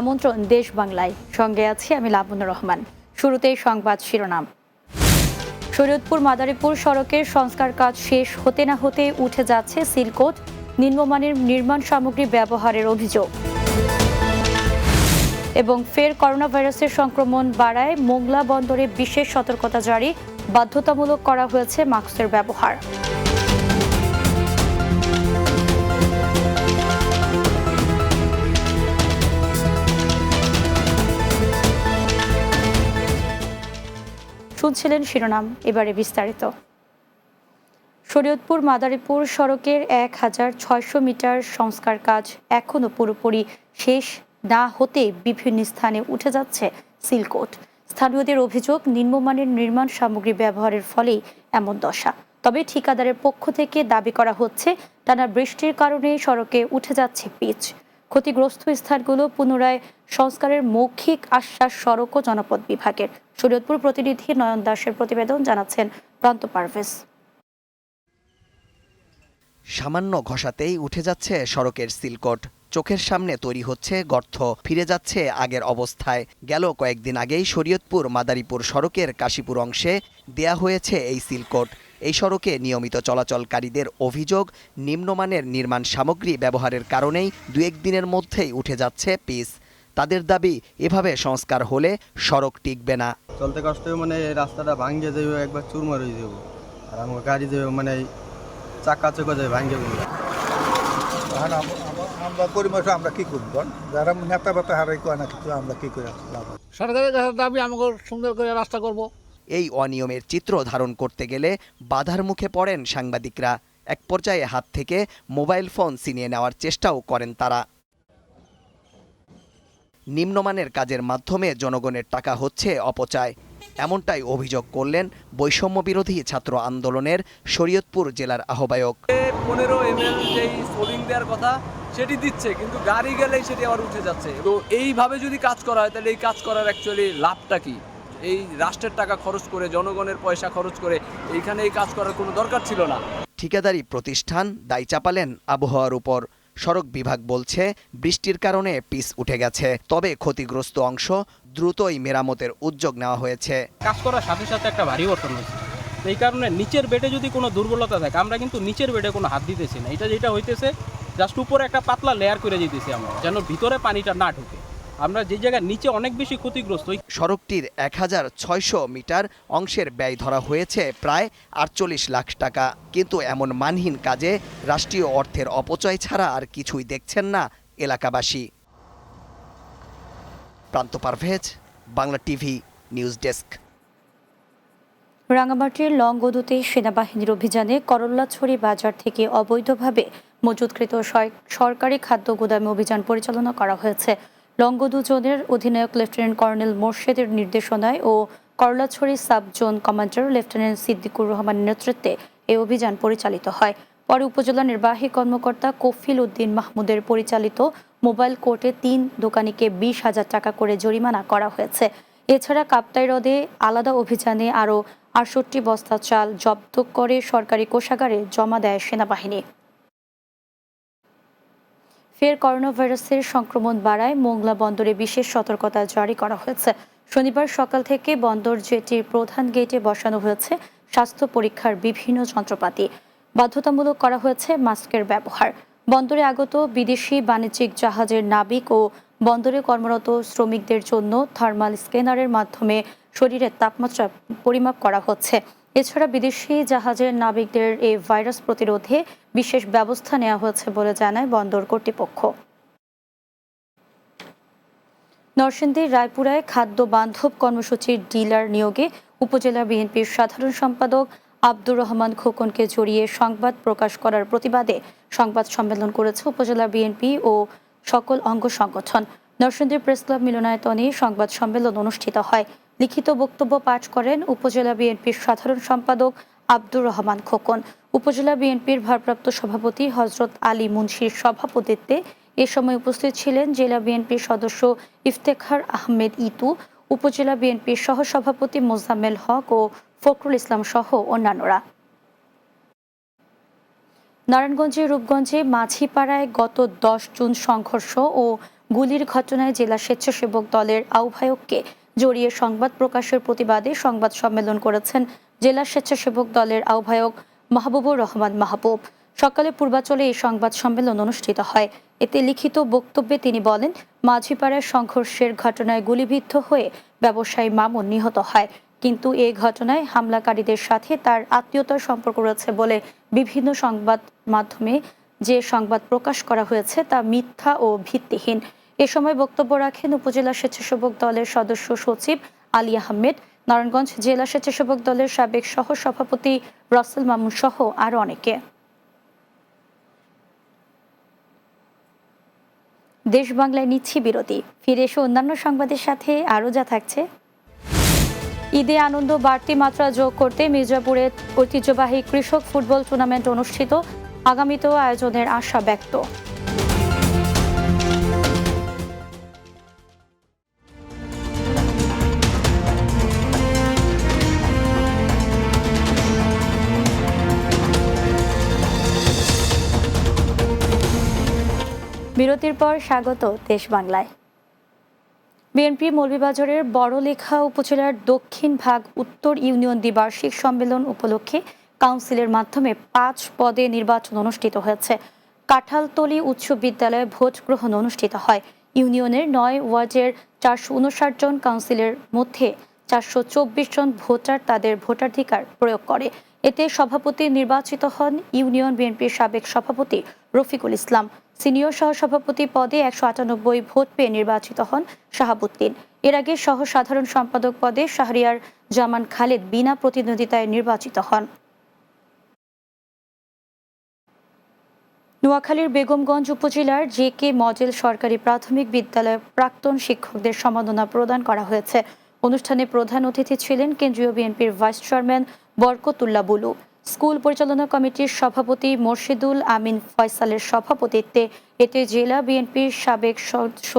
আমন্ত্রণ দেশ বাংলায়। সঙ্গে আছি আমি লাবণ্য রহমান। শুরুতেই সংবাদ শিরোনাম। শরীয়তপুর মাদারীপুর সড়কের সংস্কার কাজ শেষ হতে না হতে উঠে যাচ্ছে সিলকোট নিম্নমানের নির্মাণ সামগ্রী ব্যবহারের অভিযোগ। এবং ফের করোনা ভাইরাসের সংক্রমণ বাড়ায় মোংলা বন্দরে বিশেষ সতর্কতা জারি, বাধ্যতামূলক করা হয়েছে মাস্কের ব্যবহার। শুনছিলেন শিরোনাম, এবারে বিস্তারিত। শরীয়তপুর মাদারীপুর সড়কের এক হাজার ছয়শো মিটার সংস্কার কাজ এখনও পুরোপুরি শেষ না হতে বিভিন্ন স্থানে উঠে যাচ্ছে সিলকোট। স্থানীয়দের অভিযোগ, নিম্নমানের নির্মাণ সামগ্রী ব্যবহারের ফলেই এমন দশা। তবে ঠিকাদারের পক্ষ থেকে দাবি করা হচ্ছে, টানা বৃষ্টির কারণে সড়কে উঠে যাচ্ছে পিচ। ক্ষতিগ্রস্ত স্থানগুলো পুনরায় সংস্কারের মৌখিক আশ্বাস সড়ক ও জনপদ বিভাগের। শরীয়তপুর প্রতিনিধি নয়ন দাসের প্রতিবেদন জানাচ্ছেন প্রান্ত পারভেজ। সামান্য ঘষাতেই উঠে যাচ্ছে সড়কের সিলকট। চোখের সামনে তৈরি হচ্ছে গর্ত, ফিরে যাচ্ছে আগের অবস্থায়। গেল কয়েকদিন আগেই শরীয়তপুর মাদারীপুর সড়কের কাশীপুর অংশে দেয়া হয়েছে এই সিলকট। এই সড়কে নিয়মিত চলাচলকারীদের অভিযোগ নিম্নমানের নির্মাণ সামগ্রী ব্যবহারের কারণেই দু একদিনের মধ্যেই উঠে যাচ্ছে পিস। তাদের দাবি এভাবে সংস্কার হলে সড়ক টিকবে না। চলতে কষ্ট মানে রাস্তাটা ভাঙ্গে যাবে একবার চুরমার হয়ে যাব আর আমার গাড়ি যাবে মানে চাকা চোখা যাবে ভাঙ্গে যাবে আমরা পরিবেশ আমরা কি করব? যারা নেতা বেতা হারাই কয় না কিছু আমরা কি করে সরকারের কাছে দাবি আমাকে সুন্দর করে রাস্তা করব। এই অনিয়মের চিত্র ধারণ করতে গেলে বাধার মুখে পড়েন সাংবাদিকরা। এক পর্যায়ে হাত থেকে মোবাইল ফোন ছিনিয়ে নেওয়ার চেষ্টাও করেন তারা। নিম্নমানের কাজের মাধ্যমে জনগণের টাকা হচ্ছে অপচয়। এমনটাই অভিযোগ করলেন বৈষম্য বিরোধী ছাত্র আন্দোলনের শরীয়তপুর জেলার আহ্বায়ক। পনেরো এম এল যেই সোলিং দেওয়ার কথা, সেটি দিচ্ছে, কিন্তু গাড়ি গেলেই সেটি আবার উঠে যাচ্ছে। তো এইভাবে যদি কাজ করা হয়, তাহলে এই কাজ করার অ্যাকচুয়ালি লাভটা কি? এই রাষ্ট্রের টাকা খরচ করে জনগণের পয়সা খরচ করে এইখানে এই কাজ করার কোনো দরকার ছিল না। ঠিকাদারি প্রতিষ্ঠান দায় চাপালেন আবহাওয়ার উপর। সড়ক বিভাগ বলছে বৃষ্টির কারণে পিচ উঠে গেছে। তবে ক্ষতিগ্রস্ত অংশ দ্রুতই মেরামতের উদ্যোগ নেওয়া হয়েছে। কাজ করার সাথে সাথে একটা ভারী বর্তন হয়েছে। এই কারণে নিচের বেডে যদি কোনো দুর্বলতা থাকে আমরা কিন্তু নিচের বেডে কোনো হাত দিতেছি না। এটা যেটা হইতেছে জাস্ট উপরে একটা পাতলা লেয়ার করে দিতেছি আমরা যেন ভিতরে পানিটা না ঢুকে। আমরা যে জায়গায় নিচে অনেক বেশি ক্ষতিগ্রস্ত সড়কটির এক হাজার ছয়শো মিটার অংশের ব্যয় ধরা হয়েছে প্রায় আটচল্লিশ লাখ টাকা। কিন্তু এমন মানহীন কাজে রাষ্ট্রীয় অর্থের অপচয় ছাড়া আর কিছুই দেখছেন না এলাকাবাসী। Pranto Parvez Bangla TV news desk. রাঙামাটির লংগদুতে সেনাবাহিনীর অভিযানে করল্লাছড়ি বাজার থেকে অবৈধভাবে মজুতকৃত সরকারি খাদ্য গুদামে অভিযান পরিচালনা করা হয়েছে। লংগদু জোনের অধিনায়ক লেফটেন্যান্ট কর্নেল মোর্শেদের নির্দেশনায় ও Korlachhari sub zone commander lieutenant Siddiqur রহমানের নেতৃত্বে এই অভিযান পরিচালিত হয়। পরে উপজেলা নির্বাহী কর্মকর্তা কফিল উদ্দিন মাহমুদের পরিচালিত মোবাইল কোর্টে তিন দোকানিকে বিশ হাজার টাকা করে জরিমানা করা হয়েছে। এছাড়া কাপ্তাই হ্রদে আলাদা অভিযানে আরও আটষট্টি বস্তা চাল জব্দ করে সরকারি কোষাগারে জমা দেয় সেনাবাহিনী। ফের করোনা ভাইরাসের সংক্রমণ বাড়ায় মোংলা বন্দরে বিশেষ সতর্কতা জারি করা হয়েছে। শনিবার সকাল থেকে বন্দর জেটির প্রধান গেটে বসানো হয়েছে স্বাস্থ্য পরীক্ষার বিভিন্ন যন্ত্রপাতি। বাধ্যতামূলক করা হয়েছে মাস্কের ব্যবহার। বন্দরে আগত বিদেশি বাণিজ্যিক জাহাজের নাবিক ও বন্দরে কর্মরত শ্রমিকদের জন্য থার্মাল স্ক্যানারের মাধ্যমে শরীরের তাপমাত্রা পরিমাপ করা হচ্ছে। এছাড়া বিদেশি জাহাজের নাবিকদের এই ভাইরাস প্রতিরোধে বিশেষ ব্যবস্থা নেওয়া হয়েছে বলে জানায় বন্দর কর্তৃপক্ষ। নরসিংদীর রায়পুরায় খাদ্য বান্ধব কর্মসূচির ডিলার নিয়োগে উপজেলা বিএনপির সাধারণ সম্পাদক আব্দুর রহমান খোকনকে জড়িয়ে সংবাদ প্রকাশ করার প্রতিবাদে সংবাদ সম্মেলন করেছে উপজেলা বিএনপি ও সকল অঙ্গ সংগঠন। নরসিংদীর প্রেস ক্লাব মিলনায়তনে সংবাদ সম্মেলন অনুষ্ঠিত হয়। লিখিত বক্তব্য পাঠ করেন উপজেলা বিএনপির সাধারণ সম্পাদক আব্দুর রহমান খোকন। উপজেলা বিএনপির ভারপ্রাপ্ত সভাপতি হজরত আলী মুন্সির সভাপতিত্বে এ সময় উপস্থিত ছিলেন জেলা বিএনপির সদস্য ইফতেখার আহমেদ ইতু, উপজেলা বিএনপির সহসভাপতি মোজাম্মেল হক ও ফখরুল ইসলাম সহ অন্যান্যরা। নারায়ণগঞ্জে, রূপগঞ্জে, মাঝিপাড়ায় গত দশ জুন সংঘর্ষ ও গুলির ঘটনায় জেলা স্বেচ্ছাসেবক দলের আহ্বায়ককে জড়িয়ে সংবাদ প্রকাশের প্রতিবাদে সংবাদ সম্মেলন করেছেন জেলা স্বেচ্ছাসেবক দলের আহ্বায়ক মাহবুবুর রহমান মাহবুব। সকালে পূর্বাচলে এই সংবাদ সম্মেলন অনুষ্ঠিত হয়। এতে লিখিত বক্তব্যে তিনি বলেন মাঝিপাড়ার সংঘর্ষের ঘটনায় গুলিবিদ্ধ হয়ে ব্যবসায়ী মামুন নিহত হয়। কিন্তু এই ঘটনায় হামলাকারীদের সাথে তার আত্মীয়তার সম্পর্ক রয়েছে বলে বিভিন্ন সংবাদ মাধ্যমে যে সংবাদ প্রকাশ করা হয়েছে তা মিথ্যা ও ভিত্তিহীন। এ সময় বক্তব্য রাখেন উপজেলা স্বেচ্ছাসেবক দলের সদস্য সচিব আলী আহমেদ। নারায়ণগঞ্জ জেলা স্বেচ্ছাসেবক দলের সাবেক সহ সভাপতি রসেল মামুন সহ আরও অনেকে। দেশ বাংলায় নিচ্ছি বিরতি। ফিরে এসে অন্যান্য সংবাদের সাথে আরও যা থাকছে। ঈদে আনন্দ, বাড়তি মাত্রা যোগ করতে মির্জাপুরে ঐতিহ্যবাহী কৃষক ফুটবল টুর্নামেন্ট অনুষ্ঠিত। আগামীতেও আয়োজনের আশা ব্যক্ত। বিরতির পর স্বাগত দেশ বাংলায় বিএনপি মৌলভীবাজারের বড়লেখা উপজেলার দক্ষিণ ভাগ উত্তর ইউনিয়ন দ্বিবার্ষিক সম্মেলন উপলক্ষে কাউন্সিলের মাধ্যমে পাঁচ পদে নির্বাচন অনুষ্ঠিত হয়েছে। কাঁঠালতলী উচ্চ বিদ্যালয়ে ভোট গ্রহণ অনুষ্ঠিত হয়। ইউনিয়নের নয় ওয়ার্ডের চারশো উনষাট জন কাউন্সিলের মধ্যে চারশো চব্বিশ জন ভোটার তাদের ভোটাধিকার প্রয়োগ করে। এতে সভাপতি নির্বাচিত হন ইউনিয়ন বিএনপির সাবেক সভাপতি রফিকুল ইসলাম। সিনিয়র সহসভাপতি পদে একশো আটানব্বই ভোট পেয়ে নির্বাচিত হন শাহাবুদ্দিন। এর আগে সহ সাধারণ সম্পাদক পদে শাহরিয়ার জামান খালেদ বিনা প্রতিদ্বন্দ্বিতায় নির্বাচিত হন। নোয়াখালীর বেগমগঞ্জ উপজেলার জে কে মডেল সরকারি প্রাথমিক বিদ্যালয়ে প্রাক্তন শিক্ষকদের সম্মাননা প্রদান করা হয়েছে। অনুষ্ঠানে প্রধান অতিথি ছিলেন কেন্দ্রীয় বিএনপির vice chairman Barkatullah Bulu. School পরিচালনা কমিটির সভাপতি মোর্শেদুল আমিন ফয়সালের সভাপতিত্বে এতে জেলা বিএনপির সাবেক সদস্য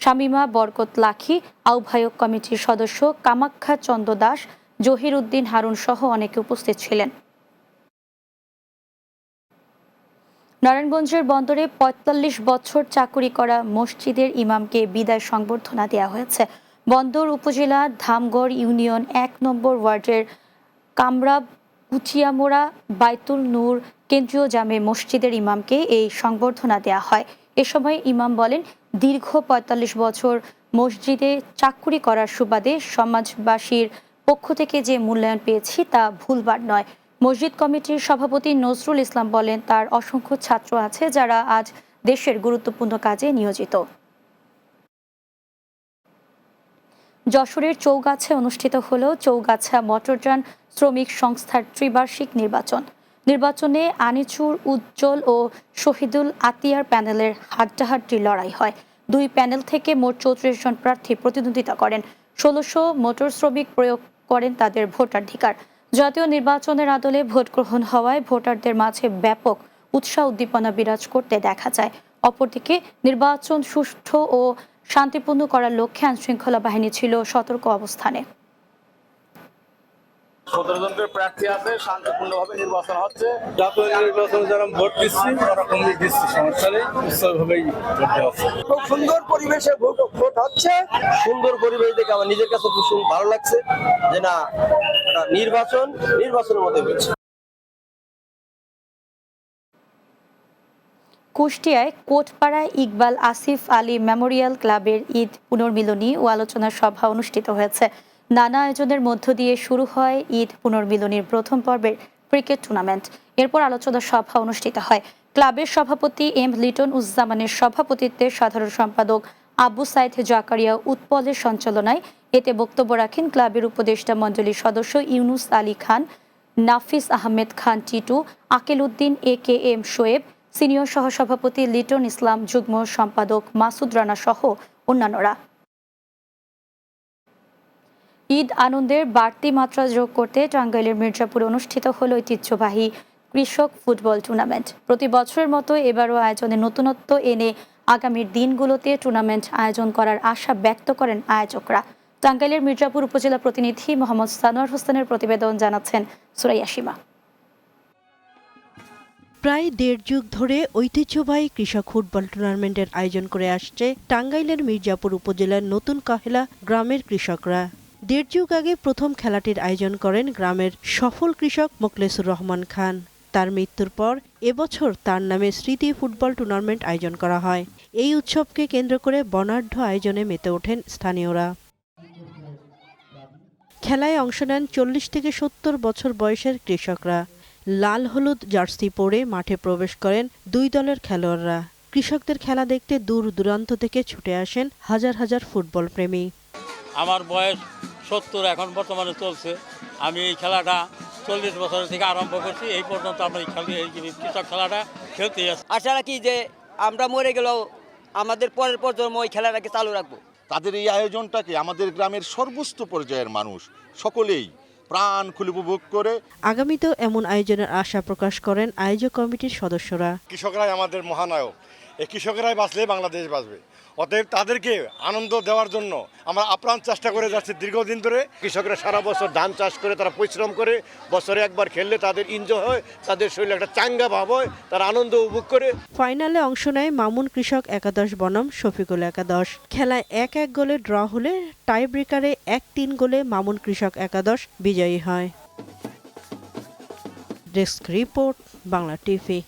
শামিমা বরকত লাখি, আহ্বায়ক কমিটির সদস্য কামাখ্যা চন্দ্র দাস, জহির উদ্দিন হারুন সহ অনেকে উপস্থিত ছিলেন। নারায়ণগঞ্জের বন্দরে পঁয়তাল্লিশ বছর চাকুরি করা মসজিদের ইমামকে বিদায় সংবর্ধনা দেওয়া হয়েছে। বন্দর উপজেলা ধামগড় ইউনিয়ন এক নম্বর ওয়ার্ডের কামরা কুচিয়ামোড়া, বাইতুল নূর, কেন্দ্রীয় জামে মসজিদের ইমামকে এই সংবর্ধনা দেয়া হয়। এ সময় ইমাম বলেন, দীর্ঘ পঁয়তাল্লিশ বছর মসজিদে চাকুরি করার সুবাদে সমাজবাসীর পক্ষ থেকে যে মূল্যায়ন পেয়েছি তা ভুলবার নয়। মসজিদ কমিটির সভাপতি নজরুল ইসলাম বলেন, তার অসংখ্য ছাত্র আছে যারা আজ দেশের গুরুত্বপূর্ণ কাজে নিয়োজিত। যশোরের চৌগাছে অনুষ্ঠিত হল চৌগাছা মোটরযান শ্রমিক সংস্থার ত্রিবার্ষিক নির্বাচন। নির্বাচনে আনিচুর, উজ্জ্বল ও শহীদুল আতিয়ার প্যানেলের হাড্ডাহাড্ডি লড়াই হয়। দুই প্যানেল থেকে মোট চৌত্রিশ জন প্রার্থী প্রতিদ্বন্দ্বিতা করেন। ষোলোশো মোটর শ্রমিক প্রয়োগ করেন তাদের ভোটাধিকার। জাতীয় নির্বাচনের আদলে ভোট গ্রহণ হওয়ায় ভোটারদের মাঝে ব্যাপক উৎসাহ উদ্দীপনা বিরাজ করতে দেখা যায়। অপরদিকে নির্বাচন সুষ্ঠু ও শান্তিপূর্ণ করার লক্ষ্যে আইনশৃঙ্খলা বাহিনী ছিল সতর্ক অবস্থানে। সতেরো জনকে প্রার্থী আছে শান্তিপূর্ণভাবে নির্বাচন হচ্ছে। জাতীয় নির্বাচনে যারা ভোট দিচ্ছি ওরকম দিচ্ছি সমস্যা নেই উৎসবভাবেই ভোট দেওয়া খুব সুন্দর পরিবেশে ভোট ভোট হচ্ছে। সুন্দর পরিবেশ দেখে আমার নিজের কাছে খুব ভালো লাগছে যে না নির্বাচন নির্বাচনের মধ্যে হচ্ছে। কুষ্টিয়ায় কোটপাড়ায় ইকবাল আসিফ আলী মেমোরিয়াল ক্লাবের ঈদ পুনর্মিলনী ও আলোচনা সভা অনুষ্ঠিত হয়েছে। নানা আয়োজনের মধ্য দিয়ে শুরু হয় ঈদ পুনর্মিলনীর প্রথম পর্বের ক্রিকেট টুর্নামেন্ট। এরপর আলোচনা সভা অনুষ্ঠিত হয়। ক্লাবের সভাপতি এম লিটন উজ্জামানের সভাপতিত্বে সাধারণ সম্পাদক আবু সাইদ জাকারিয়া উৎপলের সঞ্চালনায় এতে বক্তব্য রাখেন ক্লাবের উপদেষ্টা মণ্ডলীর সদস্য Yunus Ali Khan, Nafis Ahmed Khan Titu, Akel Uddin A K M Shoaib senior সহসভাপতি লিটন ইসলাম, যুগ্ম সম্পাদক মাসুদ রানা সহ অন্যান্যরা। ঈদ আনন্দের বাড়তি মাত্রা যোগ করতে টাঙ্গাইলের মির্জাপুরে অনুষ্ঠিত হল ঐতিহ্যবাহী কৃষক ফুটবল টুর্নামেন্ট। প্রতি বছরের মতো এবারও আয়োজনে নতুনত্ব এনে আগামীর দিনগুলোতে টুর্নামেন্ট আয়োজন করার আশা ব্যক্ত করেন আয়োজকরা। টাঙ্গাইলের মির্জাপুর উপজেলা প্রতিনিধি মোহাম্মদ সানোয়ার হোসেনের প্রতিবেদন জানাচ্ছেন সুরাইয়া সীমা। প্রায় দেড় যুগ ধরে ঐতিহ্যবাহী কৃষক ফুটবল টুর্নামেন্টের আয়োজন করে আসছে টাঙ্গাইলের মির্জাপুর উপজেলার নতুন কাহেলা গ্রামের কৃষকরা। দেড় যুগ আগে প্রথম খেলাটির আয়োজন করেন গ্রামের সফল কৃষক মোকলেসুর রহমান খান। তার মৃত্যুর পর এবছর তার নামে স্মৃতি ফুটবল টুর্নামেন্ট আয়োজন করা হয়। এই উৎসবকে কেন্দ্র করে বর্ণাঢ্য আয়োজনে মেতে ওঠেন স্থানীয়রা। খেলায় অংশ নেন চল্লিশ থেকে সত্তর বছর বয়সের কৃষকরা। লাল হলুদ জার্সি পরে মাঠে প্রবেশ করেন দুই দলের খেলোয়াড়রা। কৃষকদের খেলা দেখতে দূর দূরান্ত থেকে ছুটে আসেন হাজার হাজার ফুটবল প্রেমী। আমার বয়স সত্তর এখন বর্তমানে চলছে। আমি এই খেলাটা চল্লিশ বছর থেকে আরম্ভ করছি এই পর্যন্ত আমরা এই খেলা এই কৃষক খেলাটা খেলতে আছি। আশা রাখি যে আমরা মরে গেলেও আমাদের পরের প্রজন্ম ওই খেলাটাকে চালু রাখব। তাদের এই আয়োজনটাকে আমাদের গ্রামের সর্বোচ্চ পর্যায়ের মানুষ সকলেই প্রাণ খুলে উপভোগ করে। আগামীতেও এমন আয়োজনের আশা প্রকাশ করেন আয়োজক কমিটির সদস্যরা। কৃষকরাই আমাদের মহানায়ক। এই কৃষকরাই বাঁচলে বাংলাদেশ বাঁচবে। অতএব তাদেরকে আনন্দ দেওয়ার জন্য আমরা আপ্রাণ চেষ্টা করে যাচ্ছি দীর্ঘদিন ধরে। কৃষকরা সারা বছর ধান চাষ করে, তারা পরিশ্রম করে, বছরে একবার খেললে তাদের এনজয় হয়, তাদের শরীরে একটা চাঙ্গা ভাব হয়, তারা আনন্দ উপভোগ করে। ফাইনালে অংশ নেয় মামুন কৃষক একাদশ, বনাম শফিকুল একাদশ। খেলায় এক এক গোলে ড্র হলে টাই ব্রেকারে এক তিন গোলে মামুন কৃষক একাদশ বিজয়ী হয়। Desk report, Bangla TV.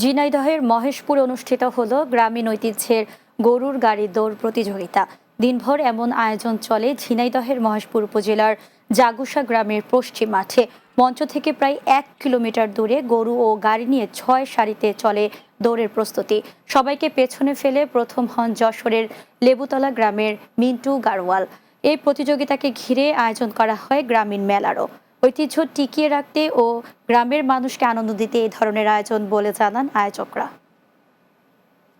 ঝিনাইদহের মহেশপুর অনুষ্ঠিত হল গ্রামীণ ঐতিহ্যের গরুর গাড়ি দৌড় প্রতিযোগিতা। দিনভর এমন আয়োজন চলে ঝিনাইদহের মহেশপুর উপজেলার জাগুসা গ্রামের পশ্চিম মাঠে। মঞ্চ থেকে প্রায় এক কিলোমিটার দূরে গরু ও গাড়ি নিয়ে ছয় সারিতে চলে দৌড়ের প্রস্তুতি। সবাইকে পেছনে ফেলে প্রথম হন যশোরের লেবুতলা গ্রামের মিন্টু গারওয়াল। এই প্রতিযোগিতাকে ঘিরে আয়োজন করা হয় গ্রামীণ মেলারও। ঐতিহ্য টিকিয়ে রাখতে ও গ্রামের মানুষকে আনন্দ দিতে এই ধরনের আয়োজন বলে জানান আয়োজকরা।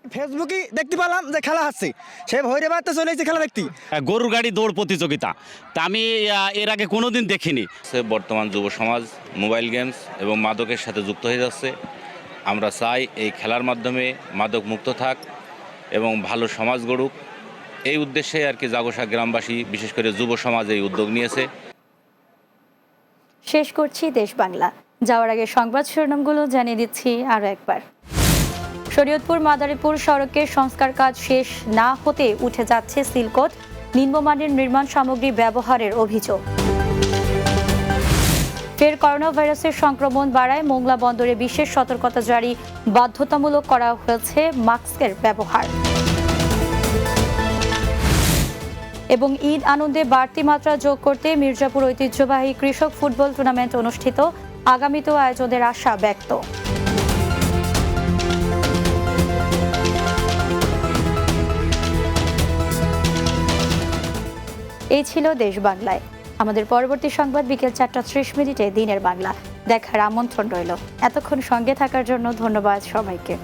ফেসবুকে দেখতে পেলাম যে খেলা হচ্ছে। সে ভৈরে বাড়তে চলে এসেছে খেলা দেখতে। গরুর গাড়ি দৌড় প্রতিযোগিতা। তা আমি এর আগে কোনোদিন দেখিনি। বর্তমান যুব সমাজ মোবাইল গেমস এবং মাদকের সাথে যুক্ত হয়ে যাচ্ছে। আমরা চাই এই খেলার মাধ্যমে মাদক মুক্ত থাক এবং ভালো সমাজ গড়ুক। এই উদ্দেশ্যে আর কি জাগোসা গ্রামবাসী বিশেষ করে যুব সমাজ এই উদ্যোগ নিয়েছে। শেষ করছি দেশ বাংলা। যাওয়ার আগে সংবাদ শিরোনামগুলো জানিয়ে দিচ্ছি আরও একবার। শরীয়তপুর মাদারীপুর সড়কের সংস্কার কাজ শেষ না হতে উঠে যাচ্ছে সিলকোট, নিম্নমানের নির্মাণ সামগ্রী ব্যবহারের অভিযোগ। ফের করোনা ভাইরাসের সংক্রমণ বাড়ায় মোংলা বন্দরে বিশেষ সতর্কতা জারি, বাধ্যতামূলক করা হয়েছে মাস্কের ব্যবহার। এবং ঈদ আনন্দে বাড়তি মাত্রা যোগ করতে মির্জাপুর ঐতিহ্যবাহী কৃষক ফুটবল টুর্নামেন্ট অনুষ্ঠিত। আগামীতেও আয়োজনের আশা ব্যক্ত। এই ছিল দেশ বাংলায়। আমাদের পরবর্তী সংবাদ বিকেল চারটা ত্রিশ মিনিটে দিনের বাংলা। দেখার আমন্ত্রণ রইল। এতক্ষণ সঙ্গে থাকার জন্য ধন্যবাদ সবাইকে।